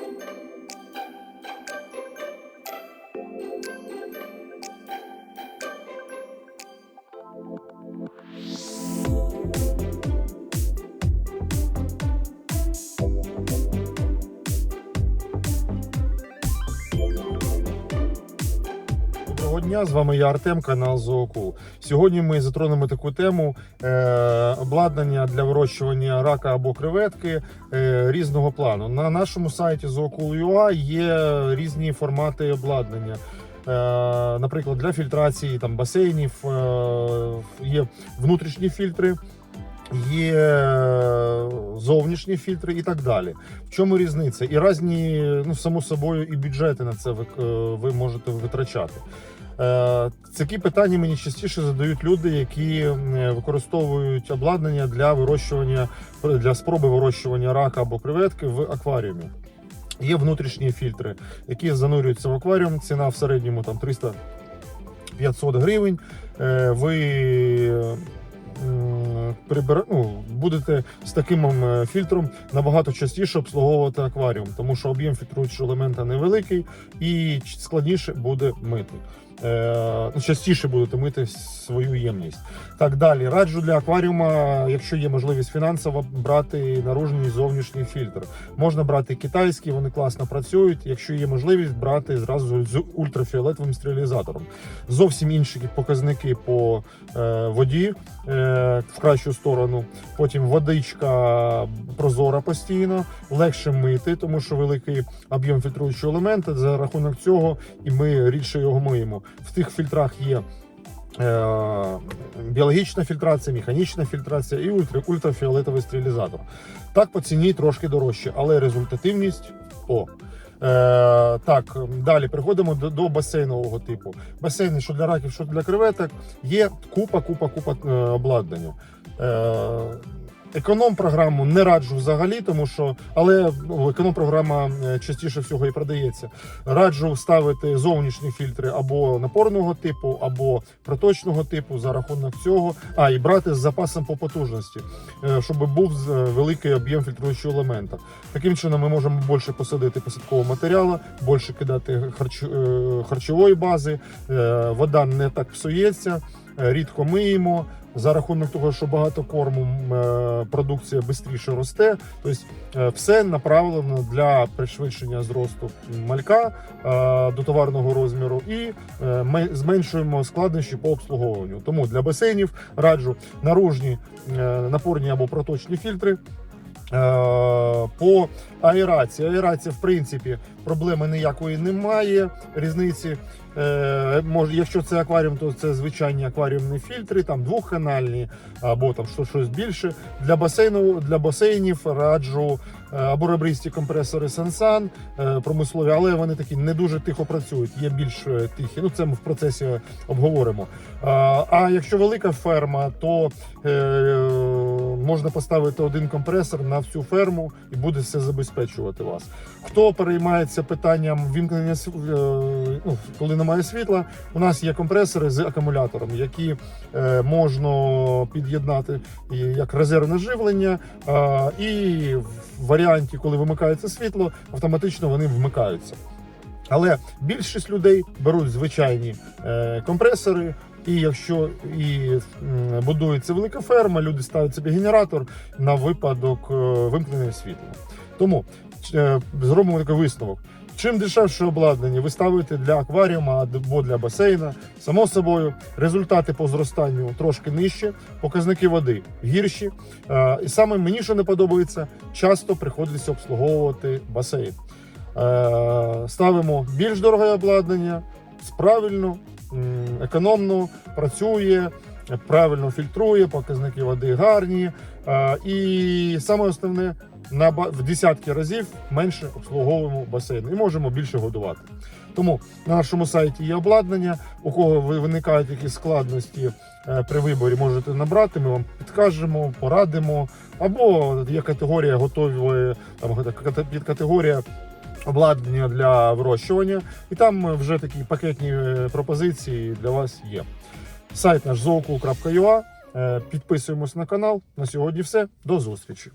thank you Дня, з вами я Артем, канал Зоокул. Сьогодні ми затронемо таку тему е, обладнання для вирощування рака або креветки е, різного плану. На нашому сайті Zoocool.ua є різні формати обладнання. Е, наприклад, для фільтрації там, басейнів е, є внутрішні фільтри. Є зовнішні фільтри і так далі. В чому різниця? І різні, ну само собою, і бюджети на це ви, е, ви можете витрачати. Е, Такі питання мені частіше задають люди, які використовують обладнання для вирощування для спроби вирощування рака або креветки в акваріумі. Є внутрішні фільтри, які занурюються в акваріум. Ціна в середньому там 300-500 гривень. Е, Ви ну, будете з таким фільтром набагато частіше обслуговувати акваріум, тому що об'єм фільтруючого елемента невеликий і складніше буде мити. Е, ну, частіше будете мити свою ємність. Так далі. Раджу для акваріума, якщо є можливість фінансово, брати наружний і зовнішній фільтр. Можна брати китайський, вони класно працюють. Якщо є можливість, брати зразу з ультрафіолетовим стерилізатором. Зовсім інші показники по е, воді е, в кращу сторону. Потім водичка прозора постійно, легше мити, тому що великий об'єм фільтруючого елемента. За рахунок цього і ми рідше його миємо. В тих фільтрах є. е, Біологічна фільтрація, механічна фільтрація і ультра, ультрафіолетовий стерилізатор. Так по ціні трошки дорожче, але результативність о. Е, так, далі переходимо до, до басейнового типу. Басейни, що для раків, що для креветок, є купа, купа, купа е, обладнання. Е, Економ-програму не раджу взагалі, тому що але ну, економ-програма е, частіше всього і продається. Раджу ставити зовнішні фільтри або напорного типу, або проточного типу за рахунок цього. А і брати з запасом по потужності, е, щоб був великий об'єм фільтруючого елемента. Таким чином ми можемо більше посадити посадкового матеріалу, більше кидати харч, е, харчової бази. е, Вода не так псується, е, рідко миємо. За рахунок того, що багато корму е, продукція швидше росте, тобто е, все направлено для пришвидшення зросту малька е, до товарного розміру і е, ми зменшуємо складнощі по обслуговуванню. Тому для басейнів раджу наружні е, напорні або проточні фільтри. Е, По аерації. Аерація, в принципі, проблеми ніякої немає. Різниці, е, може, якщо це акваріум, то це звичайні акваріумні фільтри, там двохканальні або там що- щось більше. Для басейну, для басейнів раджу е, або ребристі компресори Sensan, промислові, але вони такі не дуже тихо працюють, є більш тихі. Ну це ми в процесі обговоримо. А, якщо велика ферма, то можна поставити один компресор на всю ферму і буде все забезпечувати вас. Хто переймається питанням вімкнення е, ну, коли немає світла, у нас є компресори з акумулятором, які е, можна під'єднати як резервне живлення, і в варіанті, коли вимикається світло, автоматично вони вмикаються. Але більшість людей беруть звичайні е, компресори. І якщо і будується велика ферма, люди ставлять собі генератор на випадок е, вимкнення світла. Тому е, зробимо такий висновок. Чим дешевше обладнання ви ставите для акваріума або для басейна, само собою, результати по зростанню трошки нижчі, показники води гірші. Е, І саме мені що не подобається, часто приходиться обслуговувати басейн. Ставимо більш дороге обладнання, правильно, економно, працює, правильно фільтрує, показники води гарні. Е, І саме основне, на в десятки разів менше обслуговуємо басейн і можемо більше годувати. Тому на нашому сайті є обладнання. У кого ви- виникають якісь складності е, при виборі, можете набрати. Ми вам підкажемо, порадимо. Або є категорія готові там кате- підкатегорія обладнання для вирощування, і там вже такі пакетні е, пропозиції для вас є. Сайт наш zooku.ua. Е, Підписуємось на канал. На сьогодні все. До зустрічі.